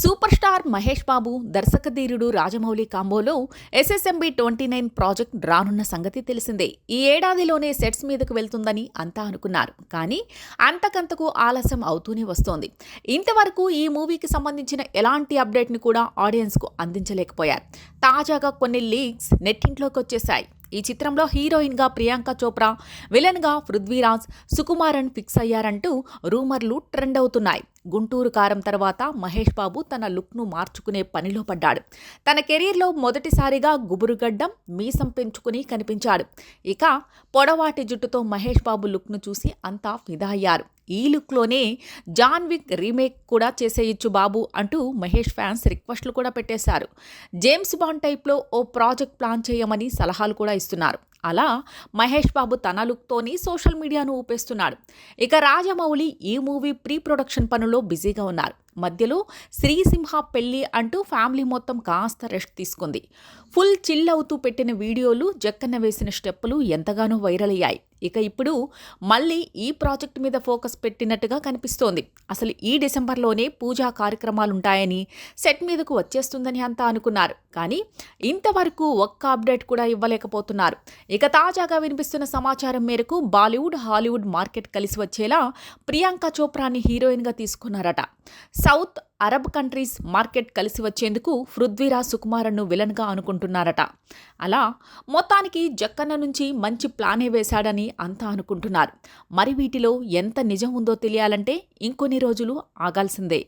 Super star Mahesh Babu దర్శకధీరుడు రాజమౌళి కాంబోలో SSMB twenty nine project రానున్న సంగతి తెలిసిందే. ఈ ఏడాదిలోనే సెట్స్ మీదకు వెళ్తుందని అంతా అనుకున్నారు. కానీ అంతకంతకు ఆలస్యం అవుతూనే వస్తోంది. ఇంతవరకు ఈ మూవీకి సంబంధించిన ఎలాంటి అప్డేట్ని కూడా ఆడియన్స్కు అందించలేకపోయారు. తాజాగా కొన్ని లీక్స్ నెట్టింట్లోకి వచ్చేశాయి. ఈ చిత్రంలో హీరోయిన్గా ప్రియాంక చోప్రా విలన్గా పృథ్వీరాజ్ సుకుమారన్ ఫిక్స్ అయ్యారంటూ రూమర్లు ట్రెండ్ అవుతున్నాయి. గుంటూరు కారం తర్వాత మహేష్ బాబు తన లుక్ను మార్చుకునే పనిలో పడ్డాడు. తన కెరీర్లో మొదటిసారిగా గుబురుగడ్డం మీసం పెంచుకుని కనిపించాడు. ఇక పొడవాటి జుట్టుతో మహేష్ బాబు లుక్ను చూసి అంతా ఫిదా అయ్యారు. ఈ లుక్లోనే జాన్ విక్ రీమేక్ కూడా చేసేయచ్చు బాబు అంటూ మహేష్ ఫ్యాన్స్ రిక్వెస్ట్లు కూడా పెట్టేశారు. జేమ్స్ బాండ్ టైప్లో ఓ ప్రాజెక్ట్ ప్లాన్ చేయమని సలహాలు కూడా ఇస్తున్నారు. అలా మహేష్ బాబు తన లుక్తోని సోషల్ మీడియాను ఊపేస్తున్నాడు. ఇక రాజమౌళి ఈ మూవీ ప్రీ ప్రొడక్షన్ పనుల్లో బిజీగా ఉన్నారు. మధ్యలో శ్రీసింహ పెళ్ళి అంటూ ఫ్యామిలీ మొత్తం కాస్త రెస్ట్ తీసుకుంది. ఫుల్ చిల్ అవుతూ పెట్టిన వీడియోలు జక్కన్న వేసిన స్టెప్పులు ఎంతగానో వైరల్ అయ్యాయి. ఇక ఇప్పుడు మళ్ళీ ఈ ప్రాజెక్ట్ మీద ఫోకస్ పెట్టినట్టుగా కనిపిస్తోంది. అసలు ఈ డిసెంబర్లోనే పూజా కార్యక్రమాలు ఉంటాయని సెట్ మీదకు వచ్చేస్తుందని అంతా అనుకున్నారు. కానీ ఇంతవరకు ఒక్క అప్డేట్ కూడా ఇవ్వలేకపోతున్నారు. ఇక తాజాగా వినిపిస్తున్న సమాచారం మేరకు బాలీవుడ్ హాలీవుడ్ మార్కెట్ కలిసి వచ్చేలా ప్రియాంక చోప్రాని హీరోయిన్గా తీసుకున్నారట. సౌత్ అరబ్ కంట్రీస్ మార్కెట్ కలిసి వచ్చేందుకు పృథ్వీరా సుకుమారన్ను విలన్గా అనుకుంటున్నారట. అలా మొత్తానికి జక్కన్న నుంచి మంచి ప్లానే వేశాడని అంతా అనుకుంటున్నారు. మరి వీటిలో ఎంత నిజం ఉందో తెలియాలంటే ఇంకొన్ని రోజులు ఆగాల్సిందే.